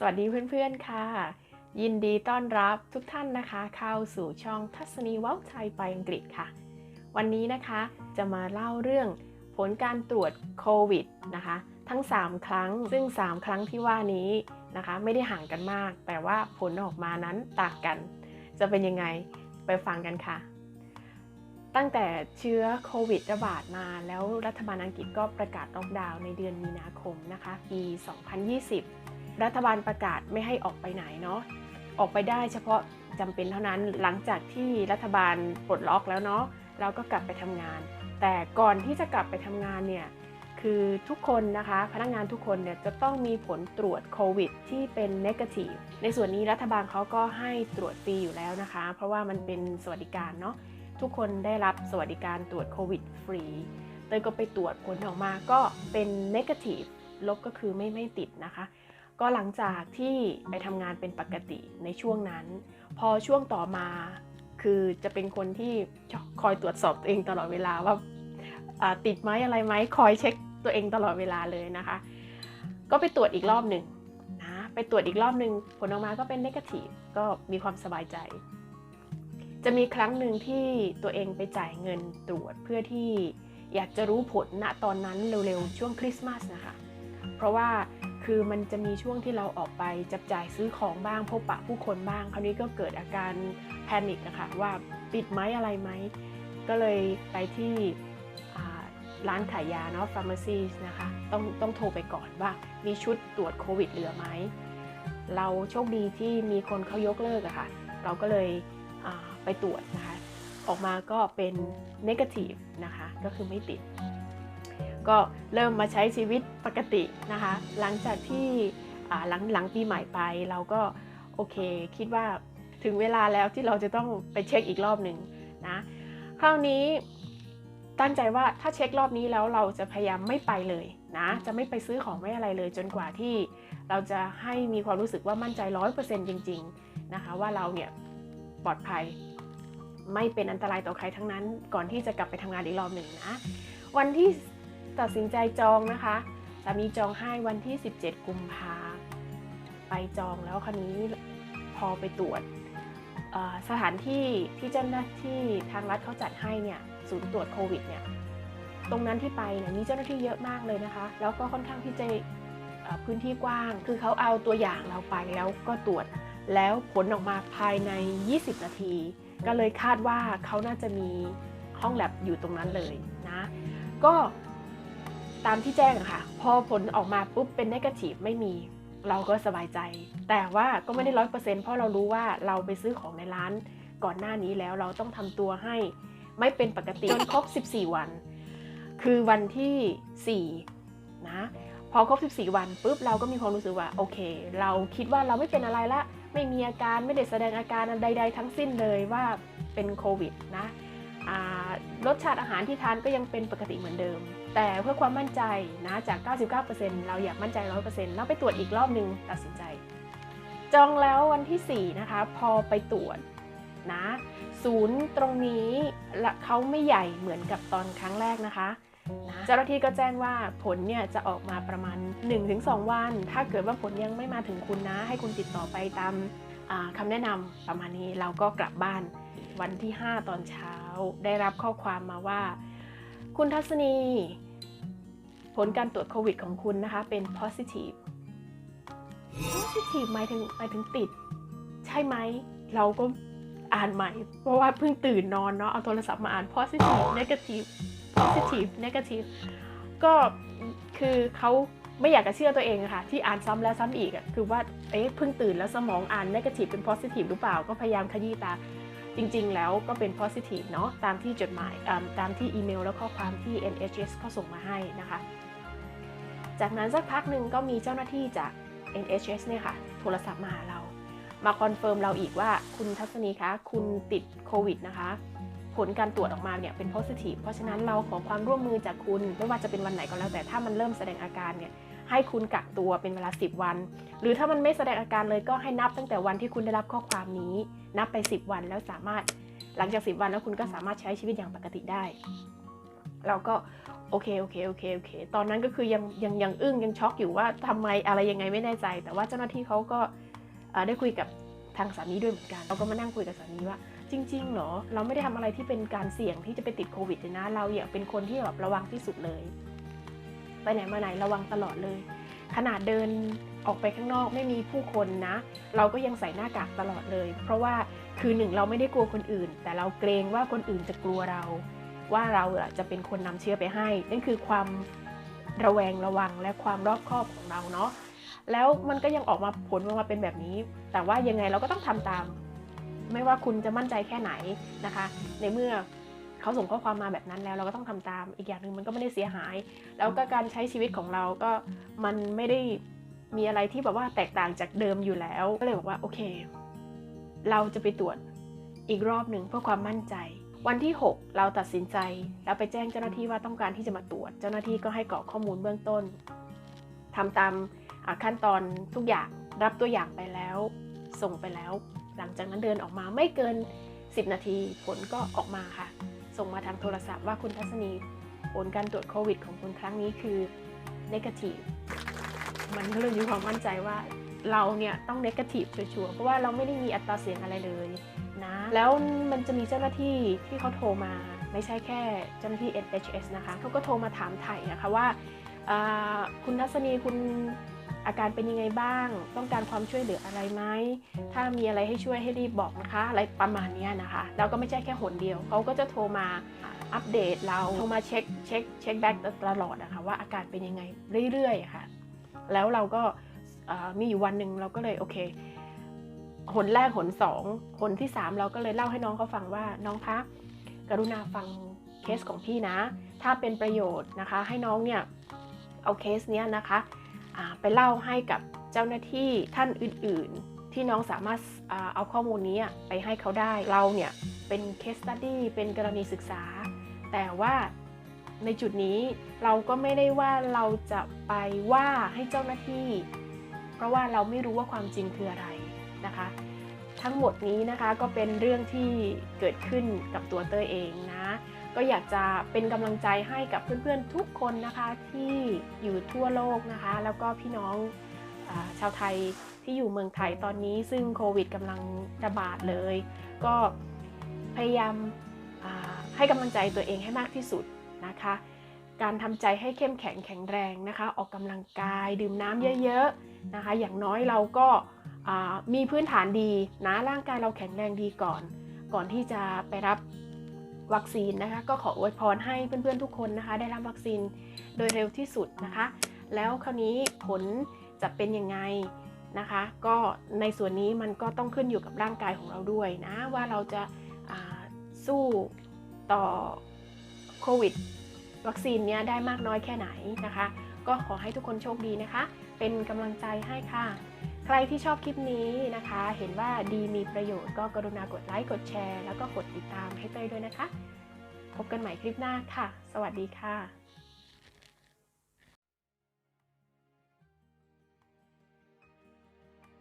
สวัสดีเพื่อนๆค่ะ ยินดีต้อนรับทุกท่านนะคะ เข้าสู่ช่องทัศนีว้าไทยไปอังกฤษค่ะ วันนี้นะคะจะมาเล่าเรื่องผลการตรวจโควิดนะคะ ทั้ง 3 ครั้งซึ่ง 3 ครั้งที่ว่านี้นะคะ ไม่ได้ห่างกันมาก แต่ว่าผลออกมานั้นต่างกัน จะเป็นยังไงไปฟังกันค่ะ ตั้งแต่เชื้อโควิดระบาดมาแล้วรัฐบาลอังกฤษก็ประกาศล็อกดาวน์ในเดือนมีนาคมนะคะ ปี 2020 รัฐบาลประกาศไม่ให้ออกไปไหนเนาะออกไปได้เฉพาะจำเป็นเท่านั้นหลังจากที่รัฐบาลปลดล็อกแล้วเนาะเราก็กลับไปทำงาน แต่ก่อนที่จะกลับไปทำงานเนี่ยคือทุกคนนะคะพนักงานทุกคนเนี่ยจะต้องมีผลตรวจโควิดที่เป็นนกาทีฟในส่วนนี้รัฐบาลเขาก็ให้ตรวจฟรีอยู่แล้วนะคะ เพราะว่ามันเป็นสวัสดิการเนาะทุกคนได้รับสวัสดิการตรวจโควิดฟรีเตยก็ไปตรวจผลออกมาก็เป็นเนกาทีฟลบก็คือไม่ไม่ติดนะคะ ก็หลังจากที่ไปทำงานเป็นปกติในช่วงนั้น พอช่วงต่อมาคือจะเป็นคนที่คอยตรวจสอบตัวเองตลอดเวลาว่าติดไหมอะไรไหมคอยเช็คตัวเองตลอดเวลาเลยนะคะ ก็ไปตรวจอีกรอบหนึ่งนะไปตรวจอีกรอบหนึ่งผลออกมาก็เป็นเนกาทีฟก็มีความสบายใจ จะมีครั้งหนึ่งที่ตัวเองไปจ่ายเงินตรวจเพื่อที่อยากจะรู้ผลณตอนนั้นเร็วๆ ช่วงคริสต์มาสนะคะ เพราะว่า คือมันจะมีช่วงที่เราออกไปจับจ่ายซื้อของบ้างพบปะผู้คนบ้าง คราวนี้ก็เกิดอาการแพนิคนะคะว่าปิดไหมอะไรไหม ก็เลยไปที่ร้านขายยาเนาะ pharmacy นะคะต้องต้องโทรไปก่อนว่ามีชุดตรวจโควิดเหลือไหม เราโชคดีที่มีคนเขายกเลิกอะค่ะ เราก็เลยไปตรวจนะคะ ออกมาก็เป็น negative นะคะ ก็คือไม่ติด ก็เริ่มมาใช้ชีวิตปกตินะคะ หลังจากที่หลังหลังปีใหม่ไปเราก็โอเค คิดว่าถึงเวลาแล้วที่เราจะต้องไปเช็คอีกรอบหนึ่งนะคราวนี้ตั้งใจว่าถ้าเช็ครอบนี้แล้วเราจะพยายามไม่ไปเลยนะ จะไม่ไปซื้อของไม่อะไรเลย จนกว่าที่เราจะให้มีความรู้สึกว่ามั่นใจร้อยเปอร์เซ็นต์จริง ๆนะคะ ว่าเราเนี่ยปลอดภัย ไม่เป็นอันตรายต่อใครทั้งนั้น ก่อนที่จะกลับไปทำงานอีกรอบหนึ่งนะ วันที่ ตัดสินใจจองนะคะสามีจองให้วันที่ 17 กุมภาไปจองแล้วคราวนี้พอไปตรวจสถานที่ที่เจ้าหน้าที่ทางรัฐเขาจัดให้เนี่ยศูนย์ตรวจโควิดเนี่ยตรงนั้นที่ไปเนี่ยมีเจ้าหน้าที่เยอะมากเลยนะคะ แล้วก็ค่อนข้างที่จะพื้นที่กว้าง คือเขาเอาตัวอย่างเราไปแล้วก็ตรวจแล้วผลออกมาภายใน 20 นาที ก็เลยคาดว่าเขาน่าจะมีห้องแลบอยู่ตรงนั้นเลยนะ ก็ ตามที่แจ้งอะค่ะ พอผลออกมาปุ๊บเป็นนกาทีฟไม่มี เราก็สบายใจ แต่ว่าก็ไม่ได้ร้อยเปอร์เซ็นต์เพราะเรารู้ว่าเราไปซื้อของในร้าน ก่อนหน้านี้แล้วเราต้องทำตัวให้ ไม่เป็นปกติจนครบ 14 วัน คือวันที่4นะพอครบ 14 วันปุ๊บเราก็มีความรู้สึกว่าโอเค เราคิดว่าเราไม่เป็นอะไรละ ไม่มีอาการไม่ได้แสดงอาการใด ๆ ทั้งสิ้นเลยว่าเป็นโควิดนะอ่า รสชาติอาหารที่ทานก็ยังเป็นปกติเหมือนเดิม แต่เพื่อความมั่นใจนะจาก 99%เราอยากมั่นใจ 100%เราไปตรวจอีกรอบหนึ่งตัดสินใจ จองแล้ววันที่ 4 นะคะ พอไปตรวจนะศูนย์ตรงนี้เขาไม่ใหญ่เหมือนกับตอนครั้งแรกนะคะนะเจ้าหน้าที่ก็แจ้งว่าผลเนี่ยจะออกมาประมาณ 1-2 วัน ถ้าเกิดว่าผลยังไม่มาถึงคุณนะ ให้คุณติดต่อไปตามคำแนะนำประมาณนี้เราก็กลับบ้าน วันที่ 5 ตอนเช้า ได้รับข้อความมาว่า คุณทัศนี ผลการตรวจโควิดของคุณนะคะ เป็น positive positive หมายถึงหมายถึงติด ใช่ไหม เราก็อ่านใหม่ เพราะว่าเพิ่งตื่นนอนเนาะเอาโทรศัพท์มาอ่าน positive negative positive negative ก็คือเขาไม่อยากจะเชื่อตัวเองอะค่ะ ที่อ่านซ้ำแล้วซ้ำอีกอะคือว่าเอ๊ะเพิ่งตื่นแล้วสมองอ่าน negative เป็น positive หรือเปล่า ก็พยายามขยี้ตา จริงๆ แล้วก็เป็น positive เนาะตามที่จดหมายตามที่อีเมลและข้อความที่ NHS เขาส่งมาให้นะคะ จากนั้นสักพักหนึ่งก็มีเจ้าหน้าที่จาก NHS เนี่ยค่ะ โทรศัพท์มาหาเรา มาคอนเฟิร์มเราอีกว่าคุณทัศนีคะ คุณติดโควิดนะคะ ผลการตรวจออกมาเนี่ยเป็น positive เพราะฉะนั้นเราขอความร่วมมือจากคุณ ไม่ว่าจะเป็นวันไหนก็แล้วแต่ถ้ามันเริ่มแสดงอาการเนี่ย ให้คุณกักตัวเป็นเวลา 10 วัน หรือถ้ามันไม่แสดงอาการเลยก็ให้นับตั้งแต่วันที่คุณได้รับข้อความนี้ นับไป 10 วันแล้วสามารถหลังจาก 10 วันแล้วคุณก็สามารถใช้ชีวิตอย่างปกติได้ เราก็โอเคโอเคโอเคโอเค ตอนนั้นก็คือยังยังยังอึ้งยังช็อกอยู่ว่าทำไมอะไรยังไงไม่แน่ใจ แต่ว่าเจ้าหน้าที่เขาก็ได้คุยกับทางสามีด้วยเหมือนกัน เราก็มานั่งคุยกับสามีว่า จริงๆเหรอเราไม่ได้ทำอะไรที่เป็นการเสี่ยงที่จะไปติดโควิดเลยนะ เราอยากเป็นคนที่แบบระวังที่สุดเลย ไปไหนมาไหนระวังตลอดเลย ขนาดเดินออกไปข้างนอกไม่มีผู้คนนะ เราก็ยังใส่หน้ากากตลอดเลย เพราะว่าคือหนึ่งเราไม่ได้กลัวคนอื่น แต่เราเกรงว่าคนอื่นจะกลัวเรา ว่าเราจะเป็นคนนำเชื้อไปให้ นั่นคือความระแวงระวังและความรอบคอบของเราเนาะแล้วมันก็ยังออกมาผลออกมาเป็นแบบนี้ แต่ว่ายังไงเราก็ต้องทำตาม ไม่ว่าคุณจะมั่นใจแค่ไหนนะคะ ในเมื่อ เขาส่งข้อความมาแบบนั้นแล้วเราก็ต้องทำตาม อีกอย่างหนึ่งมันก็ไม่ได้เสียหาย แล้วก็การใช้ชีวิตของเราก็มันไม่ได้มีอะไรที่แบบว่าแตกต่างจากเดิมอยู่แล้ว ก็เลยบอกว่าโอเค เราจะไปตรวจอีกรอบหนึ่งเพื่อความมั่นใจ วันที่ 6 เราตัดสินใจ แล้วไปแจ้งเจ้าหน้าที่ว่าต้องการที่จะมาตรวจ เจ้าหน้าที่ก็ให้กรอกข้อมูลเบื้องต้นทำตามขั้นตอนทุกอย่างรับตัวอย่างไปแล้ว ส่งไปแล้ว หลังจากนั้นเดินออกมาไม่เกิน 10 นาทีผลก็ออกมาค่ะ ส่งมาทางโทรศัพท์ว่าคุณทัศนีผลการตรวจโควิดของคุณครั้งนี้คือ negative มันก็เลยมีความมั่นใจว่าเราเนี่ยต้อง negative ชัวร์เพราะว่าเราไม่ได้มีอัตราเสี่ยงอะไรเลยนะแล้วมันจะมีเจ้าหน้าที่ที่เขาโทรมาไม่ใช่แค่เจ้าหน้าที่ NHS นะคะเขาก็โทรมาถามไถ่นะคะว่าคุณทัศนีคุณ อาการเป็นยังไงบ้าง ต้องการความช่วยเหลืออะไรไหมถ้ามีอะไรให้ช่วยให้รีบบอกนะคะ อะไรประมาณนี้นะคะแล้วก็ไม่ใช่แค่หนเดียวเขาก็จะโทรมาอัปเดตเราโทรมาเช็คเช็คเช็คแบ็กตลอดนะคะว่าอาการเป็นยังไงเรื่อยๆค่ะ แล้วเราก็มีอยู่วันหนึ่งเราก็เลยโอเคหนแรกหนสองหนที่สามเราก็เลยเล่าให้น้องเขาฟังว่าน้องคะกรุณาฟังเคสของพี่นะ ถ้าเป็นประโยชน์นะคะ ให้น้องเนี่ยเอาเคสเนี้ยนะคะ ไปเล่าให้กับเจ้าหน้าที่ท่านอื่น ๆ ที่น้องสามารถเอาข้อมูลนี้ไปให้เขาได้เราเนี่ยเป็นเคสตัดดี้เป็นกรณีศึกษา แต่ว่าในจุดนี้เราก็ไม่ได้ว่าเราจะไปว่าให้เจ้าหน้าที่ เพราะว่าเราไม่รู้ว่าความจริงคืออะไรนะคะ ทั้งหมดนี้นะคะก็เป็นเรื่องที่เกิดขึ้นกับตัวเต้ยเองนะ ก็อยากจะเป็นกำลังใจให้กับเพื่อนๆทุกคนนะคะที่อยู่ทั่วโลกนะคะ แล้วก็พี่น้องอชาวไทยที่อยู่เมืองไทยตอนนี้ ซึ่งโควิดกำลังระบาดเลย ก็พยายามให้กำลังใจตัวเองให้มากที่สุดนะคะ การทำใจให้เข้มแข็งแข็งแรงนะคะ ออกกำลังกายดื่มน้ำเยอะๆนะคะ อย่างน้อยเราก็มีพื้นฐานดีนะร่างกายเราแข็งแรงดีก่อน ก่อนที่จะไปรับ วัคซีนนะคะ ก็ขออวยพรให้เพื่อนๆทุกคนนะคะ ได้รับวัคซีนโดยเร็วที่สุดนะคะ แล้วคราวนี้ผลจะเป็นยังไงนะคะ ก็ในส่วนนี้มันก็ต้องขึ้นอยู่กับร่างกายของเราด้วยนะ ว่าเราจะาสู้ต่อโควิดวัคซีนเนี้ยได้มากน้อยแค่ไหนนะคะ ก็ขอให้ทุกคนโชคดีนะคะ เป็นกำลังใจให้ค่ะ ใครที่ชอบคลิปนี้นะคะ เห็นว่าดีมีประโยชน์ก็กรุณากดไลค์กดแชร์ แล้วก็กดติดตามให้เต้ยด้วยนะคะ พบกันใหม่คลิปหน้าค่ะ สวัสดีค่ะ